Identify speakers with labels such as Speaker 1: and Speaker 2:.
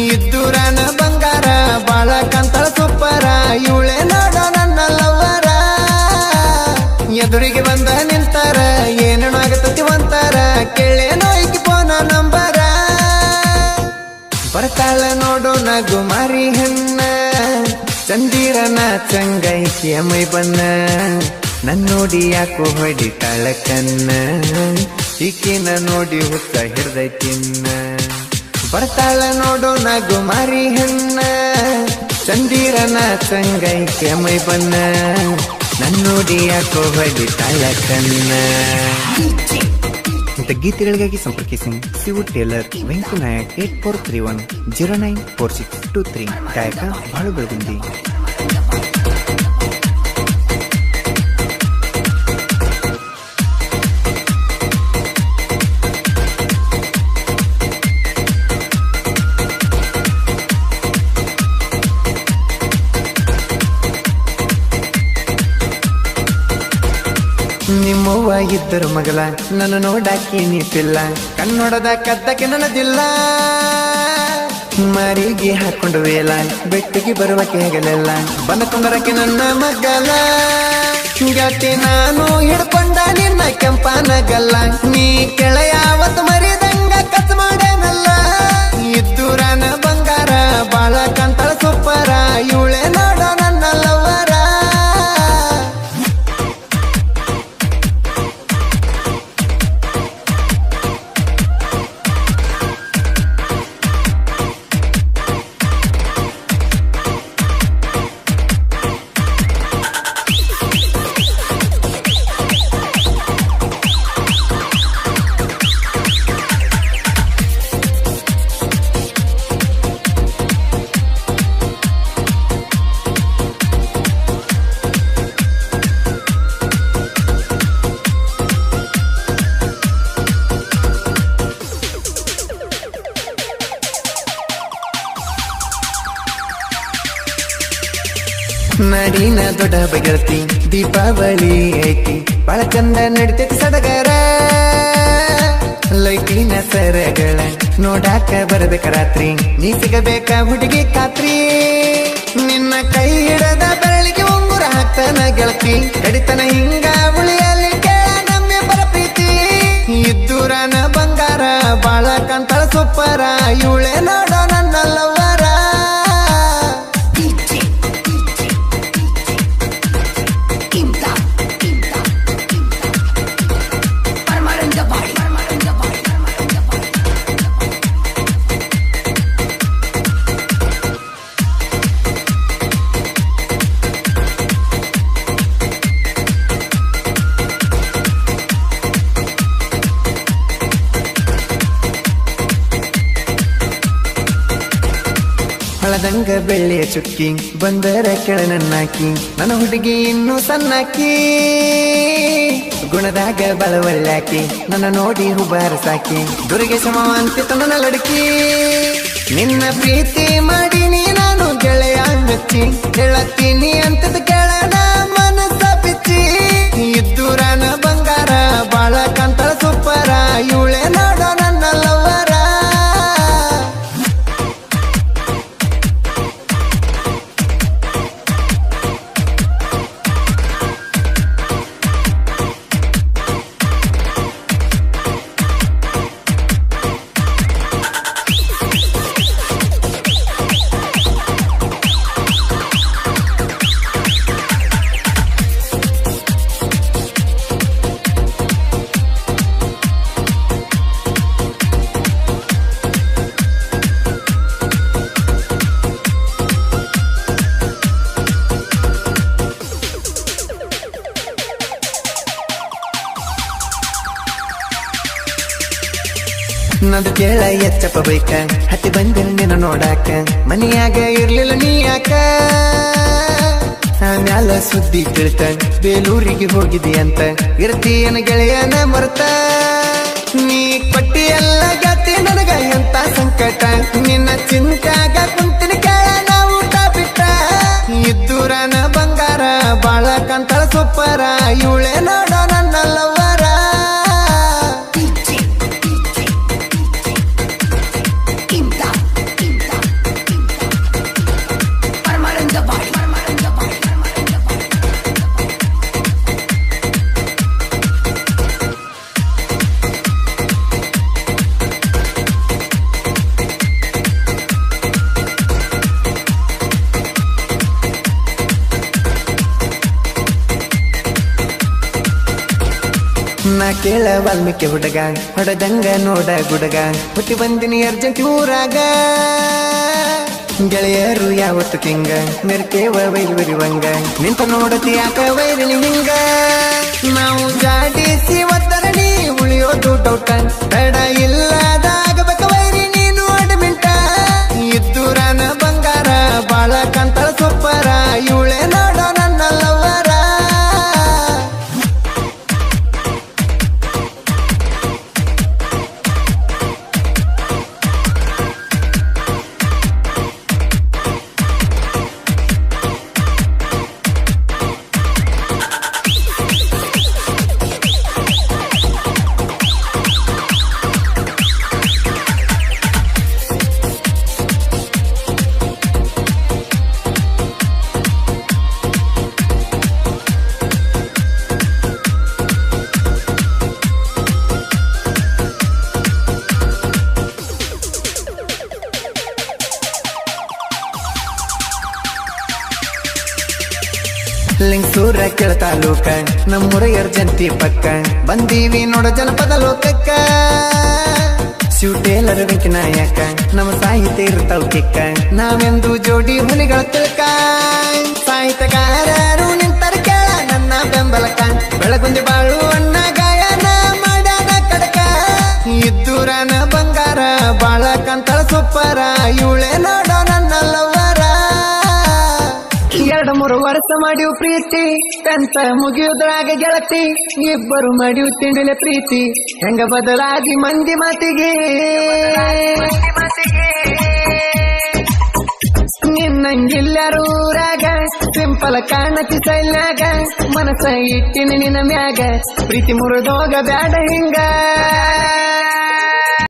Speaker 1: ಇದ್ದೂರನ ಬಂಗಾರ, ಬಾಳ ಕಂತಳ ಸುಪ್ಪರ ಇವಳೆ ನೋಡೋ ನನ್ನ ಲವ್ವರ ಎದುರಿಗೆ ಬಂದ ನಿಂತಾರ, ಏನೇನು ಆಗತತಿ ಒಂತಾರ ಕೇಳೇ ಈಕಿ ಫೋನ ನಂಬರ. ಬರ್ತಾಳ ನೋಡು ಗುಮಾರಿ ಹೆಣ್ಣ, ಚಂದಿರನ ಚಂಗೈಕಿಯ ಮೈ ಬನ್ನ ನನ್ನೋಡಿ ಯಾಕೋ ಹೊಡಿತಾಳ ಕನ್ನ ಈಕಿನ ನೋಡಿ ಹುತ್ತ ಹಿಡ್ದೈತಿನ್ನ ಬರ್ತಾಳ ನೋಡು ನಗು ಮಾರಿ ಹೆಣ್ಣ, ಚಂದಿರನ ತಂಗೈ ಮೈ ಬನ್ನ ನನ್ನೋಡಿಯ ಕೋಬಡಿ ಯಾಕೋ ಹೊಡಿತಾಳ ಕನ್ನ ಇಂಥ ಗೀತೆಗಳಿಗಾಗಿ ಸಂಪರ್ಕಿಸಿ Sivu tailor Venku Nayak eight four three one zero nine four six two three. ಗಾಯಕ ಬಾಳು ಬೆಳಗುಂದಿ ನಿಮ್ಮವ್ವ ಇದ್ದರು ಮಗಲ ನನ್ನ ನೋಡಾಕಿ ನಿಂತಿಲ್ಲ. ಕನ್ನಡದ ಕದ್ದಕ್ಕೆ ನನ್ನದಿಲ್ಲ. ಮರಿಗೆ ಹಾಕೊಂಡು ವೇಲ ಬೆಟ್ಟಿಗೆ ಬರುವ ಹಗಲೆಲ್ಲ ಬಂದ ಕುಂದರಕ್ಕೆ ನನ್ನ ಮಗಲ ಗಟ್ಟಿ ನಾನು ಹಿಡ್ಕೊಂಡ ನಿನ್ನ ಕೆಂಪನಗಲ್ಲ. ನೀ ಕೆಳೆಯಾವತ್ತು ಮರಿದಂಗ ನಾಡಿನ ದೊಡ್ಡ ಬಗೆಳತಿ, ದೀಪಾವಳಿ ಐತಿ. ಬಾಳ ಚಂದ ನಡಿತೈತಿ ಸಡಗರ. ಲೈಟಿನ ಸರಗಳ ನೋಡಾಕ ಬರಬೇಕ ರಾತ್ರಿ. ನೀ ಸಿಗಬೇಕ ಹುಡುಗಿ ಖಾತ್ರಿ. ನಿನ್ನ ಕೈ ಹಿಡದ ಬೆರಳಿಗೆ ಉಂಗುರ ಹಾಕ್ತಾನ ಗೆಳತಿ. ಕಡಿತನ ಹಿಂಗ ಹಳದಂಗ ಬೆಳ್ಳಿಯ ಚುಕ್ಕಿ, ಬಂದರ ಕೆಳ ನನ್ನಾಕಿ, ನನ್ನ ಹುಡುಗಿ ಇನ್ನೂ ಸಣ್ಣಾಕಿ. ಗುಣದಾಗ ಬಳವಳ್ಳಾಕಿ ನನ್ನ ನೋಡಿ ಹುಬಾರ ಸಾಕಿ. ದುರ್ಗೆ ಸಮವಂತಿ ನನ್ನ ಲಡಕಿ. ನಿನ್ನ ಪ್ರೀತಿ ಮಾಡೀನಿ ನಾನು ಗೆಳೆಯ ಮೆಚ್ಚಿ ಹೇಳತ್ತೀನಿ ಅಂತದ ನಂದು ಕೇಳ ಎಚ್ಚಪ್ಪ ಬೈಕ ಹತ್ತಿ ಬಂದಿನ ನಿನ್ನ ನೋಡಾಕ. ಮನಿಯಾಗ ಇರ್ಲಿಲ್ಲ ನೀ ಯಾಕ? ಆಮ್ಯಾಲ ಸುದ್ದಿ ತಿಳ್ತ ಬೇಲೂರಿಗೆ ಹೋಗಿದಿ ಅಂತ. ಇರ್ತೀಯನ ಗೆಳೆಯನ ಮರ್ತ. ನೀ ಕೊಟ್ಟಿ ಎಲ್ಲ ಗತಿ ನನಗ ಎಂತ ಸಂಕಟ? ನಿನ್ನ ಚಿಂತಾಗ ಕುಂತಿನ ಕೇಳ ನಾವು ಬಿಟ್ಟ ಇದ್ದೂರನ ಬಂಗಾರ ಬಾಳ ಕಂತಳ ಸೊಪ್ಪರ ಇವಳೆ ನೋಡೋ ಕೇಳ ವಾಲ್ಮೀಕಿ ಹುಡುಗ, ಹೊಡೆದಂಗ ನೋಡ ಗುಡಗ. ಹುಟ್ಟಿ ಬಂದಿನಿ ಅರ್ಜೆಂಟ್ ಊರಾಗ. ಗೆಳೆಯರು ಯಾವತ್ತು ಕಿಂಗ ಮೆರ್ಕೇವ ವೈರಿವಂಗ ನಿಂತ ನೋಡತಿ ಯಾಕ ವೈರಿಣಿ ಹಿಂಗ ನಾವು ಜಾಡಿಸಿ ಒತ್ತರಣಿ, ಉಳಿಯೋದು ಡೌಟ ತಡ ಇಲ್ಲದಾಗಬೇಕ ಲಿಂಗಸೂರ ಕೆಳ ತಾಲೂಕ ನಮ್ಮೂರ ಜಂತಿ ಪಕ್ಕ. ಬಂದೀವಿ ನೋಡ ಜನಪದ ಲೋಕಕ್ಕ. ಶಿವ ಟೇಲರ್ ವೆಂಕನಾಯಕ ನಮ್ಮ ಸಾಹಿತ್ಯ ಇರ್ತಾವ್ ಕಿಕ್ಕ. ನಾವೆಂದು ಜೋಡಿ ಹುಲಿಗಳ ತಿಳ್ಕ. ಸಾಹಿತ್ಯಕಾರರು ನಿಂತರ ಕೇಳ ನನ್ನ ಬೆಂಬಲಕ ಬೆಳಗುಂದಿ ಬಾಳು ಅಣ್ಣ ಗಾಯನ ಮಾಡ್ಯಾನ ಕಡಕ. ಇದ್ದೂರನ ಬಂಗಾರ ಬಾಳ ಕಂತಳ ಸೂಪರ. ಇವಳೆ ನೋಡೋ ಮೂರು ವರ್ಷ ಮಾಡಿವು ಪ್ರೀತಿ. ತಂತ ಮುಗಿಯುದ್ರಾಗ ಗೆಳತಿ. ಇಬ್ಬರು ಮಾಡಿವು ತಿಂಡಿಲೆ ಪ್ರೀತಿ. ಹೆಂಗ ಬದಲಾಗಿ ಮಂದಿ ಮಾತಿಗೆ. ನಿನ್ನಂಗಿಲ್ಲರೂ ರಾಗ ಸಿಂಪಲ್ ಕಾಣತಿ ಸೈಲ್ಯಾಗ ಮನಸ್ಸ ಇಟ್ಟಿನ ನಿನ್ನ ಮ್ಯಾಗ. ಪ್ರೀತಿ ಮುರಿದೋಗ ಬ್ಯಾಡ ಹಿಂಗ.